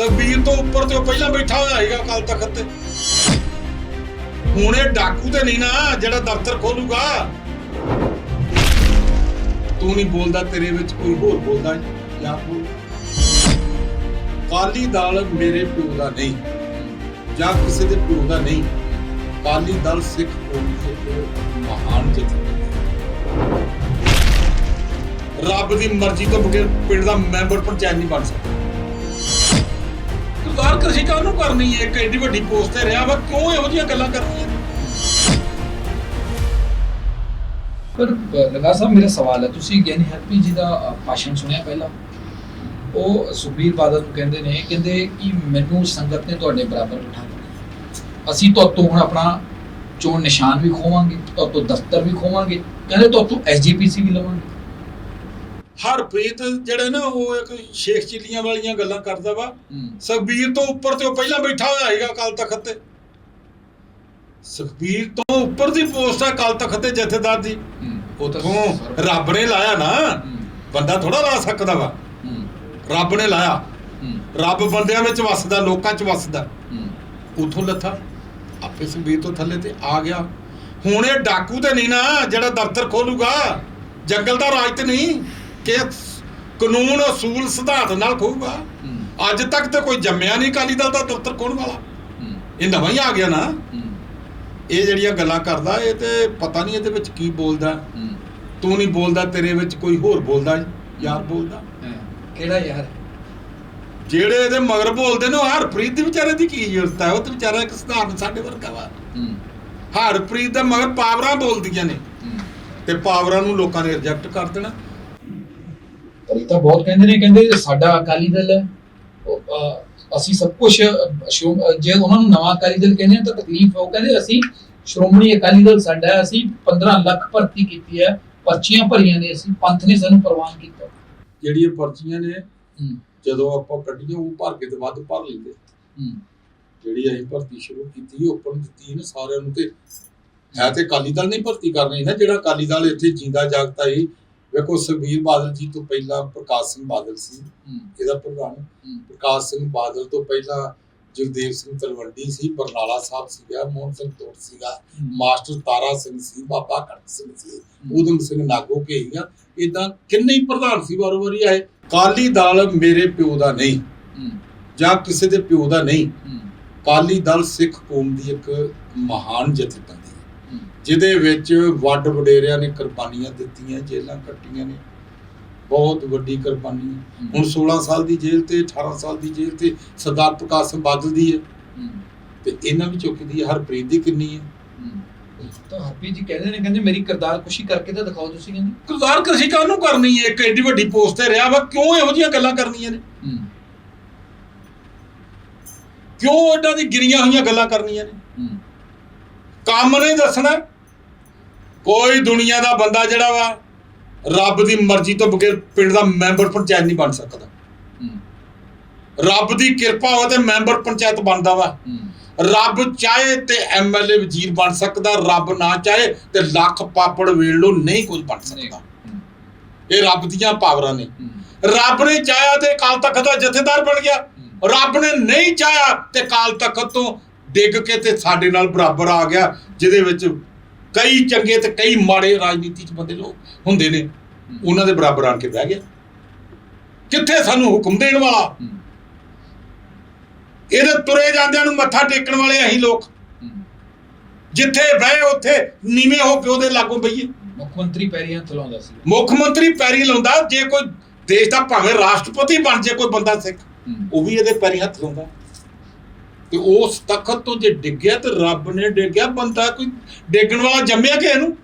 ਸੁਖਬੀਰ ਤੋਂ ਉੱਪਰ ਤੇ ਉਹ ਪਹਿਲਾਂ ਬੈਠਾ ਹੋਇਆ ਹੈਗਾ ਕੱਲ ਤਖਤ ਤੇ। ਹੁਣ ਇਹ ਡਾਕੂ ਤੇ ਨਹੀਂ ਨਾ ਜਿਹੜਾ ਦਫ਼ਤਰ ਖੋਲੂਗਾ। ਤੂੰ ਨਹੀਂ ਬੋਲਦਾ ਤੇਰੇ ਵਿੱਚ ਕੋਈ ਹੋਰ ਬੋਲਦਾ ਜਾਂ ਬੋਲ। ਕਾਲੀ ਦਲ ਮੇਰੇ ਪਿਓ ਦਾ ਨਹੀਂ, ਜਾਂ ਕਿਸੇ ਦੇ ਪਿਓ ਦਾ ਨਹੀਂ। ਕਾਲੀ ਦਲ ਸਿੱਖ ਕੌਮ ਦੀ ਮਹਾਨ ਜਥੇਬੰਦੀ ਰੱਬ ਦੀ ਮਰਜ਼ੀ ਤੋਂ ਬਗੈਰ ਪਿੰਡ ਦਾ ਮੈਂਬਰ ਪੰਚਾਇਤ ਨਹੀਂ ਬਣ ਸਕਦਾ। ਸਰਦਾਰ ਕ੍ਰਿਸ਼ੀ ਕਾਹਨੂੰ ਕਰਨੀ ਹੈ? ਇੱਕ ਐਡੀ ਵੱਡੀ ਪੋਸਟ ਤੇ ਰਿਹਾ ਵਾ, ਕਿਉਂ ਇਹੋ ਜਿਹੀਆਂ ਗੱਲਾਂ ਕਰਨੀਆਂ ਪਰ ਲਗਾ ਸਾਹਿਬ, ਮੇਰਾ ਸਵਾਲ ਹੈ, ਤੁਸੀਂ ਗਿਆਨੀ ਹੈਪੀ ਜੀ ਦਾ ਭਾਸ਼ਣ ਸੁਣਿਆ ਪਹਿਲਾਂ? ਉਹ ਸੁਖਬੀਰ ਬਾਦਲ ਨੂੰ ਕਹਿੰਦੇ ਨੇ, ਕਹਿੰਦੇ ਕਿ ਮੈਨੂੰ ਸੰਗਤ ਨੇ ਤੁਹਾਡੇ ਬਰਾਬਰ ਬਿਠਾ ਦਿੱਤਾ। ਅਸੀਂ ਤੁਹਾਤੋਂ ਹੁਣ ਆਪਣਾ ਚੋਣ ਨਿਸ਼ਾਨ ਵੀ ਖੋਵਾਂਗੇ, ਤੁਹਾਤੋਂ ਦਫ਼ਤਰ ਵੀ ਖੋਵਾਂਗੇ, ਕਹਿੰਦੇ ਤੁਹਾਤੋਂ ਐਸਜੀਪੀਸੀ ਵੀ ਲਵਾਂਗੇ। ਹਰਪ੍ਰੀਤ ਜਿਹੜੇ ਨਾ ਉਹ ਇੱਕ ਸ਼ੇਖ ਚਿੱਲੀਆਂ ਵਾਲੀਆਂ ਗੱਲਾਂ ਕਰਦਾ ਵਾ। ਸੁਖਬੀਰ ਤੋਂ ਉੱਪਰ ਤੇ ਉਹ ਪਹਿਲਾਂ ਬੈਠਾ ਹੋਇਆ ਹੈਗਾ ਕੱਲ ਤਖਤ ਤੇ। ਸੁਖਬੀਰ ਤੋਂ ਉੱਪਰ ਦੀ ਪੋਸਟ ਹੈ ਕੱਲ ਤਖਤ ਤੇ ਜਥੇਦਾਰ ਦੀ। ਉਹ ਤਾਂ ਰੱਬ ਨੇ ਲਾਇਆ ਨਾ। ਬੰਦਾ ਥੋੜਾ ਲਾ ਸਕਦਾ ਵਾ। ਰੱਬ ਨੇ ਲਾਇਆ। ਰੱਬ ਬੰਦਿਆਂ ਵਿੱਚ ਵਸਦਾ ਲੋਕਾਂ 'ਚ ਵਸਦਾ। ਉਥੋਂ ਲੱਥਾ। ਆਪੇ ਸੁਖਬੀਰ ਤੋਂ ਥੱਲੇ ਤੇ ਆ ਗਿਆ। ਹੁਣ ਇਹ ਡਾਕੂ ਤੇ ਨਹੀਂ ਨਾ ਜਿਹੜਾ ਦਫ਼ਤਰ ਖੋਲੂਗਾ। ਜੰਗਲ ਦਾ ਰਾਜ ਤੇ ਨਹੀਂ। ਕਿ ਕਾਨੂੰਨ ਅਸੂਲ ਸਿਧਾਂਤ ਨਾਲ ਖੋਊਗਾ। ਹੂੰ, ਅੱਜ ਤੱਕ ਤੇ ਕੋਈ ਜੰਮਿਆ ਨਹੀਂ ਅਕਾਲੀ ਦਲ ਦਾ ਦਫ਼ਤਰ ਖੋਲ੍ਹਣ ਵਾਲਾ? ਇਹ ਨਵਾਂ ਹੀ ਆ ਗਿਆ ਨਾ। ਇਹ ਜਿਹੜੀਆਂ ਗੱਲਾਂ ਕਰਦਾ ਇਹ ਤੇ ਪਤਾ ਨਹੀਂ ਇਹਦੇ ਵਿੱਚ ਕੀ ਬੋਲਦਾ। ਤੂੰ ਨਹੀਂ ਬੋਲਦਾ ਤੇਰੇ ਵਿੱਚ ਕੋਈ ਹੋਰ ਬੋਲਦਾ ਯਾਰ ਬੋਲਦਾ। ਕਿਹੜਾ ਯਾਰ? ਜਿਹੜੇ ਇਹਦੇ ਮਗਰ ਬੋਲਦੇ ਨੇ ਹਰਪ੍ਰੀਤ ਦੇ ਵਿਚਾਰੇ ਦੀ ਕੀ ਜ਼ਰੂਰਤ ਹੈ? ਉਹ ਤੇ ਵਿਚਾਰਾ ਇੱਕ ਸਧਾਰਨ ਸਾਡੇ ਵਰਗਾ ਵਾ। ਹਰਪ੍ਰੀਤ ਦੇ ਮਗਰ ਪਾਵਰਾਂ ਬੋਲਦੀਆਂ ਨੇ। ਤੇ ਪਾਵਰਾਂ ਨੂੰ ਲੋਕਾਂ ਨੇ ਰਿਜੈਕਟ ਕਰ ਦੇਣਾ। ਇਹ ਤਾਂ ਬਹੁਤ ਕਹਿੰਦੇ ਨੇ ਕਹਿੰਦੇ ਸਾਡਾ ਅਕਾਲੀ ਦਲ ਹੈ ਅਸੀਂ ਸਭ ਕੁਝ ਜੇ ਉਹਨਾਂ ਨੂੰ ਨਵਾਂ ਅਕਾਲੀ ਦਲ ਕਹਿੰਦੇ ਆ ਤਾਂ ਤਕਲੀਫ ਹੈ ਉਹ ਕਹਿੰਦੇ ਅਸੀਂ ਸ਼੍ਰੋਮਣੀ ਅਕਾਲੀ ਦਲ ਸਾਡਾ ਹੈ, ਅਸੀਂ 15 ਲੱਖ ਭਰਤੀ ਕੀਤੀ ਹੈ ਪਰਚੀਆਂ ਭਰੀਆਂ ਨੇ ਅਸੀਂ ਪੰਥ ਨੇ ਸਾਨੂੰ ਪ੍ਰਵਾਨ ਕੀਤਾ। ਜਿਹੜੀਆਂ ਪਰਚੀਆਂ ਨੇ ਹੂੰ। ਜਦੋਂ ਆਪਾਂ ਕੱਢੀਆਂ ਉਹ ਭਰ ਕੇ ਤੇ ਵੱਧ ਭਰ ਲੈਂਦੇ। ਹੂੰ। ਜਿਹੜੀ ਅਸੀਂ ਭਰਤੀ ਸ਼ੁਰੂ ਕੀਤੀ ਉਹ ਓਪਨ ਦਿੱਤੀ ਨਾ ਸਾਰਿਆਂ ਨੂੰ ਤੇ ਹੈ ਤੇ ਅਕਾਲੀ ਦਲ ਨਹੀਂ ਭਰਤੀ ਕਰਨੀ ਨਾ ਜਿਹੜਾ ਅਕਾਲੀ ਦਲ ਇੱਥੇ ਜਿੰਦਾ ਜਾਗਦਾ ਸੀ ਵੇਖੋ ਸੁਖਬੀਰ ਬਾਦਲ ਜੀ ਤੋਂ ਪਹਿਲਾਂ ਪ੍ਰਕਾਸ਼ ਸਿੰਘ ਬਾਦਲ ਸੀ ਇਹਦਾ ਪ੍ਰਧਾਨ। ਪ੍ਰਕਾਸ਼ ਸਿੰਘ ਬਾਦਲ ਤੋਂ ਪਹਿਲਾਂ ਜਗਦੇਵ ਸਿੰਘ ਤਲਵੰਡੀ ਸੀ ਬਰਨਾਲਾ ਸਾਹਿਬ ਸੀਗਾ ਮੋਹਨ ਸਿੰਘ ਤੋਟ ਸੀਗਾ ਮਾਸਟਰ ਤਾਰਾ ਸਿੰਘ ਸੀ ਬਾਬਾ ਕੜਕ ਸਿੰਘ ਸੀ ਊਧਮ ਸਿੰਘ ਨਾਗੋ ਘੇਈਆ ਇਦਾਂ ਕਿੰਨੇ ਹੀ ਪ੍ਰਧਾਨ ਸੀ ਵਾਰੋ ਵਾਰੀ ਆਏ ਕਾਲੀ ਦਲ ਮੇਰੇ ਪਿਓ ਦਾ ਨਹੀਂ ਜਾਂ ਕਿਸੇ ਦੇ ਪਿਓ ਦਾ ਨਹੀਂ। ਕਾਲੀ ਦਲ ਸਿੱਖ ਕੌਮ ਦੀ ਇੱਕ ਮਹਾਨ ਜਥੇਬੰਦੀ। ਜਿਹਦੇ ਵਿੱਚ ਵੱਡ ਵਡੇਰਿਆਂ ਨੇ ਕੁਰਬਾਨੀਆਂ ਦਿੱਤੀਆਂ ਜੇਲਾਂ ਕੱਟੀਆਂ ਨੇ। ਬਹੁਤ ਵੱਡੀ ਕੁਰਬਾਨੀ ਹੁਣ 16 ਸਾਲ ਦੀ ਜੇਲ੍ਹ ਤੇ 18 ਸਾਲ ਦੀ ਜੇਲ੍ਹ ਤੇ ਸਰਦਾਰ ਪ੍ਰਕਾਸ਼ ਸਿੰਘ ਬਾਦਲ ਦੀ ਹੈ। ਤੇ ਇਹਨਾਂ ਵਿੱਚੋਂ ਕਿਹਦੀ ਹੈ? ਹਰਪ੍ਰੀਤ ਦੀ ਕਿੰਨੀ ਹੈ। ਤਾਂ ਹਰਪੀ ਜੀ ਕਹਿੰਦੇ ਨੇ ਕਹਿੰਦੇ ਮੇਰੀ ਕਿਰਦਾਰ ਕੁਸ਼ੀ ਕਰਕੇ ਤਾਂ ਦਿਖਾਓ ਤੁਸੀਂ ਕਹਿੰਦੇ। ਕਿਰਦਾਰ ਕ੍ਰਿਸ਼ੀ ਕਾਹਨੂੰ ਕਰਨੀ ਹੈ। ਇੱਕ ਐਡੀ ਵੱਡੀ ਪੋਸਟ ਤੇ ਰਿਹਾ ਵਾ ਕਿਉਂ ਇਹੋ ਜਿਹੀਆਂ ਗੱਲਾਂ ਕਰਨੀਆਂ ਨੇ? ਕਿਉਂ ਐਡਾ ਦੀ ਗਿਰੀਆਂ ਹੋਈਆਂ ਗੱਲਾਂ ਕਰਨੀਆਂ ਨੇ? ਕੰਮ ਨਹੀਂ ਦੱਸਣਾ। ਕੋਈ ਦੁਨੀਆ ਦਾ ਬੰਦਾ ਜਿਹੜਾ ਵਾ ਰੱਬ ਦੀ ਮਰਜ਼ੀ ਤੋਂ ਬਗੈਰ ਪਿੰਡ ਦਾ ਮੈਂਬਰ ਪੰਚਾਇਤ ਨਹੀਂ ਬਣ ਸਕਦਾ। ਰੱਬ ਦੀ ਕਿਰਪਾ ਹੋਵੇ ਤੇ ਮੈਂਬਰ ਪੰਚਾਇਤ ਬਣਦਾ ਵਾ। ਰੱਬ ਚਾਹੇ ਤੇ ਐਮਐਲਏ ਵਜ਼ੀਰ ਬਣ ਸਕਦਾ ਰੱਬ ਨਾ ਚਾਹੇ ਤੇ ਲੱਖ ਪਾਪੜ ਵੇਲ ਲੋ ਨਹੀਂ ਕੁਝ ਬਣ ਸਕਦਾ। ਇਹ ਰੱਬ ਦੀਆਂ ਪਾਵਰਾਂ ਨੇ। ਰੱਬ ਨੇ ਚਾਹਿਆ ਤੇ ਕਾਲ ਤਖਤ ਦਾ ਜਥੇਦਾਰ ਬਣ ਗਿਆ। ਰੱਬ ਨੇ ਨਹੀਂ ਚਾਹਿਆ ਤੇ ਕਾਲ ਤਖਤ ਤੋਂ ਡਿੱਗ ਕੇ ਤੇ ਸਾਡੇ ਨਾਲ ਬਰਾਬਰ ਆ ਗਿਆ ਜਿਹਦੇ ਵਿੱਚ ਕਈ ਚੰਗੇ ਤੇ ਕਈ ਮਾੜੇ ਰਾਜਨੀਤੀ ਚ ਬੰਦੇ ਲੋਕ ਹੁੰਦੇ ਨੇ ਉਹਨਾਂ ਦੇ ਬਰਾਬਰ ਆਣ ਕੇ ਬਹਿ ਗਿਆ। ਕਿੱਥੇ ਸਾਨੂੰ ਹੁਕਮ ਦੇਣ ਵਾਲਾ? ਇਹਦੇ ਤੁਰੇ ਜਾਂਦਿਆਂ ਨੂੰ ਮੱਥਾ ਟੇਕਣ ਵਾਲੇ ਅਸੀਂ ਲੋਕ। ਜਿੱਥੇ ਬਹਿ ਉੱਥੇ ਨੀਵੇਂ ਹੋ ਕੇ ਉਹਦੇ ਲਾਗੋਂ ਬਈਏ। ਮੁੱਖ ਮੰਤਰੀ ਪੈਰੀ ਹੱਥ ਲਾਉਂਦਾ ਸੀ। ਮੁੱਖ ਮੰਤਰੀ ਪੈਰੀ ਲਾਉਂਦਾ ਜੇ ਕੋਈ ਦੇਸ਼ ਦਾ ਭਾਵੇਂ ਰਾਸ਼ਟਰਪਤੀ ਬਣ ਜੇ ਕੋਈ ਬੰਦਾ ਸਿੱਖ ਉਹ ਵੀ ਇਹਦੇ ਪੈਰੀ ਹੱਥ ਲਾਉਂਦਾ। ਤੇ ਉਸ ਤਖਤ ਤੋਂ ਜੇ ਡਿੱਗਿਆ ਤੇ ਰੱਬ ਨੇ ਡਿੱਗਿਆ, ਬੰਦਾ ਕੋਈ ਡੇਗਣ ਵਾਲਾ ਜੰਮਿਆ ਕਿ ਇਹਨੂੰ?